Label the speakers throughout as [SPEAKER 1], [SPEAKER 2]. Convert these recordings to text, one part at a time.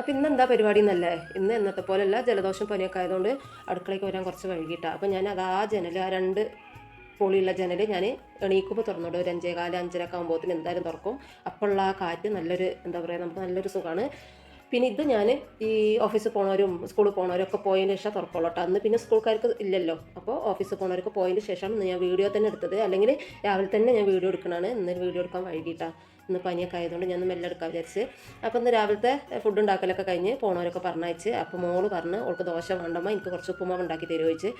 [SPEAKER 1] അപ്പോൾ ഇന്ന് എന്താ പരിപാടി എന്നല്ലേ? ഇന്ന് എന്നത്തെ പോലെയല്ല ജലദോഷം പനിയൊക്കെ ആയതുകൊണ്ട് അടുക്കളയ്ക്ക് വരാൻ കുറച്ച് വൈകിട്ടാണ് അപ്പോൾ ഞാൻ അത് ആ ജനൽ ആ രണ്ട് പൊളിയുള്ള ജനൽ ഞാൻ എണീക്കുമ്പോൾ തുറന്നിടും. ഒരു അഞ്ചേ കാൽ അഞ്ചരക്കെ ആകുമ്പോഴത്തേന് എന്തായാലും തുറക്കും. അപ്പോഴുള്ള ആ കാറ്റ് നല്ലൊരു എന്താ പറയുക നമുക്ക് നല്ലൊരു സുഖമാണ് പിന്നെ ഇത് ഞാൻ ഈ ഓഫീസിൽ പോണവരും സ്കൂളിൽ പോണവരും ഒക്കെ പോയതിന് ശേഷം തുറക്കുള്ളൂ കേട്ടോ അന്ന് പിന്നെ സ്കൂൾക്കാർക്ക് ഇല്ലല്ലോ. അപ്പോൾ ഓഫീസിൽ പോണവർക്ക് പോയതിന് ശേഷമാണ് ഇന്ന് ഞാൻ വീഡിയോ തന്നെ എടുത്തത്. അല്ലെങ്കിൽ രാവിലെ തന്നെ ഞാൻ വീഡിയോ എടുക്കണതാണ്. ഇന്നൊരു വീഡിയോ എടുക്കാൻ വൈകിട്ടാണ് ഇന്ന് പനിയൊക്കെ ആയതുകൊണ്ട് ഞാൻ മെല്ലെ എടുക്കാൻ വിചാരിച്ച്. അപ്പോൾ ഇന്ന് രാവിലത്തെ ഫുഡ് ഉണ്ടാക്കലൊക്കെ കഴിഞ്ഞ് പോണവരൊക്കെ പറഞ്ഞയച്ച്. അപ്പോൾ മോൾ പറഞ്ഞ് ഓൾക്ക് ദോശ വേണ്ടമ്മ എനിക്ക് കുറച്ച് ഉപ്പുമാവ് ഉണ്ടാക്കി തരുമോ ചോദിച്ച്.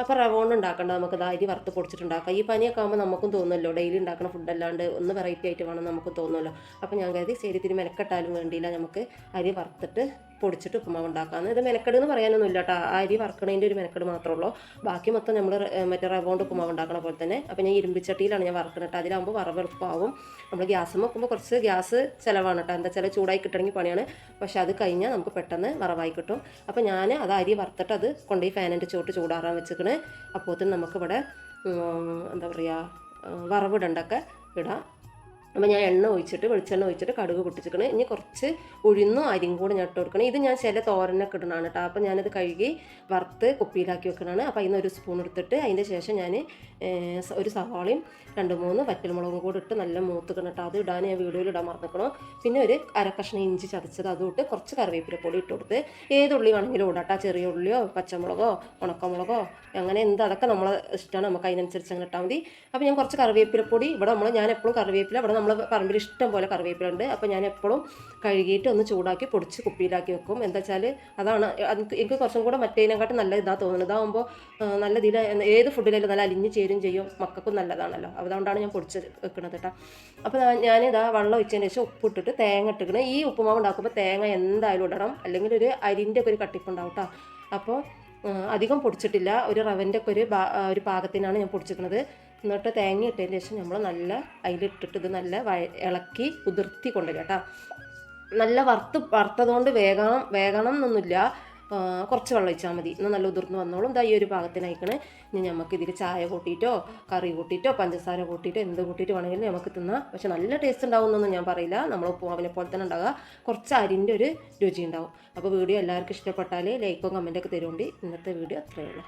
[SPEAKER 1] അപ്പോൾ റവ കൊണ്ട് ഉണ്ടാക്കേണ്ട നമുക്ക് ദാ അരി വറുത്ത് പൊടിച്ചിട്ടുണ്ടാക്കാം. ഈ പനിയൊക്കെ ആകുമ്പോൾ നമുക്കും തോന്നുമല്ലോ ഡെയിലി ഉണ്ടാക്കുന്ന ഫുഡ് അല്ലാണ്ട് ഒന്ന് വെറൈറ്റി ആയിട്ട് വേണം നമുക്ക് തോന്നുമല്ലോ അപ്പോൾ ഞാൻ കരുതി ശരി തിരി മെനക്കെട്ടാലും വേണ്ടിയില്ല നമുക്ക് അരി വറുത്തിട്ട് പൊടിച്ചിട്ട് ഉപ്പുമാവ് ഉണ്ടാക്കാമെന്ന് ഇത് മെനക്കെട് എന്ന് പറയാനൊന്നും ഇല്ല കേട്ടോ അരി വറുക്കണതിന്റെ ഒരു മെനക്കെട് മാത്രമേ ഉള്ളൂ. ബാക്കി മൊത്തം നമ്മൾ മറ്റേ റവ കൊണ്ട് ഉപ്പുമാവ് ഉണ്ടാക്കണ പോലെ തന്നെ. അപ്പോൾ ഞാൻ ഇരുമ്പിച്ചട്ടിയിലാണ് ഞാൻ വറുക്കുന്നത് കേട്ടോ അതിലാകുമ്പോൾ വറവ് എളുപ്പമാവും നമ്മൾ ഗ്യാസ് വെക്കുമ്പോൾ കുറച്ച് ഗ്യാസ് ചിലവാണ് കേട്ടോ എന്താ വെച്ചാൽ ചൂടായി കിട്ടണമെങ്കിൽ പണിയാണ്. പക്ഷേ അത് കഴിഞ്ഞാൽ നമുക്ക് പെട്ടെന്ന് വറവായി കിട്ടും. അപ്പോൾ ഞാൻ അത് അരി വറുത്തിട്ട് അത് കൊണ്ടുപോയി ഫാനിന്റെ ചോട്ട് ചൂടാറാൻ വെച്ചിക്കണ്. അപ്പോഴത്തേന് നമുക്കിവിടെ എന്താ പറയുക വറവിടണ്ടൊക്കെ ഇടാം. അപ്പോൾ ഞാൻ എണ്ണ ഒഴിച്ചിട്ട് വെളിച്ചെണ്ണ ഒഴിച്ചിട്ട് കടുക് പൊട്ടിച്ചിരിക്കണേ. ഇനി കുറച്ച് ഉഴുന്നും അരിയും കൂടെ ഞാൻ ഇട്ട് കൊടുക്കണം. ഇത് ഞാൻ ചില തോരനൊക്കെ ഇടണതാണ് കേട്ടോ. അപ്പോൾ ഞാനത് കഴുകി വറുത്ത് കുപ്പിയിലാക്കി വെക്കണതാണ്. അപ്പോൾ അതിന് ഒരു സ്പൂൺ എടുത്തിട്ട് അതിന്റെ ശേഷം ഞാൻ ഒരു സവാളയും രണ്ട് മൂന്ന് വറ്റൽമുളകും കൂടെ ഇട്ട് നല്ല മൂത്തുക്കണം കേട്ടോ. അത് ഇടാൻ ഞാൻ വീഡിയോയിൽ ഇടാൻ മറന്നിക്കണം. പിന്നെ ഒരു അരക്കഷ്ണം ഇഞ്ചി ചതച്ചത് അതും ഇട്ട് കുറച്ച് കറിവേപ്പില പൊടി ഇട്ട് കൊടുത്ത് ഏത് ഉള്ളി വേണമെങ്കിലും ഇടാം ചെറിയ ഉള്ളിയോ പച്ചമുളകോ ഉണക്കമുളകോ അങ്ങനെ എന്ത് അതൊക്കെ നമ്മളെ ഇഷ്ടമാണ്. നമുക്ക് അതിനനുസരിച്ച് അങ്ങനെ ഇട്ടാൽ മതി. അപ്പോൾ ഞാൻ കുറച്ച് കറിവേപ്പിലപ്പൊടി ഇവിടെ നമ്മൾ ഞാൻ എപ്പോഴും കറിവേപ്പില ഇവിടെ പറമ്പിൽ ഇഷ്ടം പോലെ കറിവേപ്പില ഉണ്ട് അപ്പോൾ ഞാൻ എപ്പോഴും കഴുകിയിട്ട് ഒന്ന് ചൂടാക്കി പൊടിച്ച് കുപ്പിയിലാക്കി വെക്കും. എന്താ വെച്ചാൽ അതാണ് എനിക്ക് കുറച്ചും കൂടെ മറ്റേതിനെക്കാട്ടും നല്ല ഇതാ തോന്നുന്നത്. ഇതാകുമ്പോൾ നല്ല ഇതിൽ ഏത് ഫുഡിലായാലും നല്ല അലിഞ്ഞ് ചേരും ചെയ്യും. മക്കൾക്കും നല്ലതാണല്ലോ. അതുകൊണ്ടാണ് ഞാൻ പൊടിച്ച് വെക്കുന്നത് കേട്ടോ അപ്പോൾ ഞാൻ ഇതാ വെള്ളം ഒഴിച്ചതിന് ശേഷം ഉപ്പിട്ടിട്ട് തേങ്ങ ഇട്ടിക്കണം ഈ ഉപ്പുമാവ് ഉണ്ടാക്കുമ്പോൾ തേങ്ങ എന്തായാലും ഇടണം. അല്ലെങ്കിൽ ഒരു അരിന്റെ ഒക്കെ ഒരു കട്ടിപ്പുണ്ടാവും കേട്ടോ അപ്പോൾ അധികം പൊടിച്ചിട്ടില്ല. ഒരു റവന്റെ ഒക്കെ ഒരു ഒരു പാകത്തിനാണ് ഞാൻ പൊടിച്ചിരിക്കുന്നത് എന്നിട്ട് തേങ്ങ ഇട്ടതിന് ശേഷം നമ്മൾ നല്ല അതിലിട്ടിട്ട് ഇത് നല്ല ഇളക്കി കുതിർത്തി കൊണ്ടുവരിക കേട്ടോ. നല്ല വറുത്ത് വറുത്തതുകൊണ്ട് വേഗണം വേഗണം എന്നൊന്നുമില്ല. കുറച്ച് വെള്ളം ഒഴിച്ചാൽ മതി. എന്നാൽ നല്ല ഉതിർന്ന് വന്നോളും. ഇതാ ഈ ഒരു പാകത്തിനായിക്കണേ. ഇനി നമുക്ക് ഇതിൽ ചായ കൂട്ടിയിട്ടോ കറി കൂട്ടിയിട്ടോ പഞ്ചസാര കൂട്ടിയിട്ടോ എന്ത് കൂട്ടിയിട്ട് വേണമെങ്കിലും നമുക്ക് തിന്നാം. പക്ഷെ നല്ല ടേസ്റ്റ് ഉണ്ടാവുമെന്നൊന്നും ഞാൻ പറയില്ല. നമ്മൾ ഉപ്പുമാവിനെ പോലെ തന്നെ ഉണ്ടാകുക കുറച്ച് അരിന്റെ ഒരു രുചി ഉണ്ടാവും. അപ്പോൾ വീഡിയോ എല്ലാവർക്കും ഇഷ്ടപ്പെട്ടാൽ ലൈക്കും കമന്റൊക്കെ തരുകൊണ്ട് ഇന്നത്തെ വീഡിയോ അത്രയേ ഉള്ളൂ.